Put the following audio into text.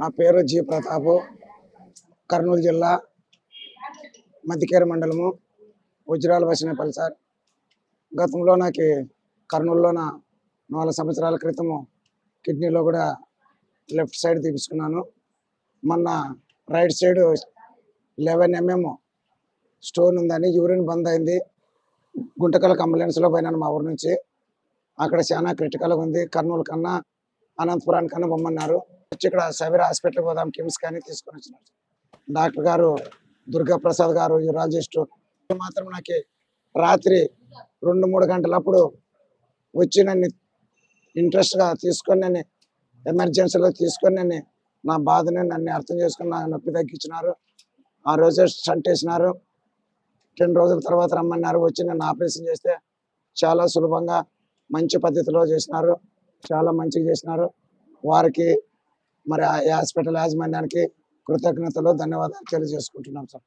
నా పేరు జి ప్రతాపు కర్నూలు జిల్లా మధ్యకేర మండలము వజ్రాల వచ్చినపల్లి సార్. గతంలో నాకు కర్నూలులోన నాలుగు సంవత్సరాల క్రితము కిడ్నీలో కూడా లెఫ్ట్ సైడ్ తీపించుకున్నాను మొన్న right side eleven MM stone ఉందని యూరిన్ బంద్ అయింది. గుంటకలకు అంబులెన్స్లో పోయినాను మా ఊరి నుంచి. అక్కడ చాలా క్రిటికల్గా ఉంది. కర్నూలు కన్నా అనంతపురానికన్నా బొమ్మన్నారు. వచ్చి ఇక్కడ సవీర్ హాస్పిటల్ పోదాం కిమ్స్ కానీ తీసుకొని వచ్చినారు. డాక్టర్ గారు దుర్గా ప్రసాద్ గారు యూరాలజిస్ట్ మాత్రం నాకు రాత్రి రెండు మూడు గంటలప్పుడు వచ్చి నన్ను ఇంట్రెస్ట్గా తీసుకొని నన్ను ఎమర్జెన్సీలో తీసుకొని నన్ను నా బాధని నన్ను అర్థం చేసుకుని నా నొప్పి తగ్గించినారు. ఆ రోజే స్టంట్ వేసినారు. రెండు రోజుల తర్వాత రమ్మన్నారు. వచ్చి నన్ను ఆపరేషన్ చేస్తే చాలా సులభంగా మంచి పద్ధతిలో చేసినారు. చాలా మంచిగా చేసినారు. వారికి మరి ఆ హాస్పిటల్ యాజమాన్యానికి కృతజ్ఞతలు ధన్యవాదాలు తెలియజేసుకుంటున్నాం సార్.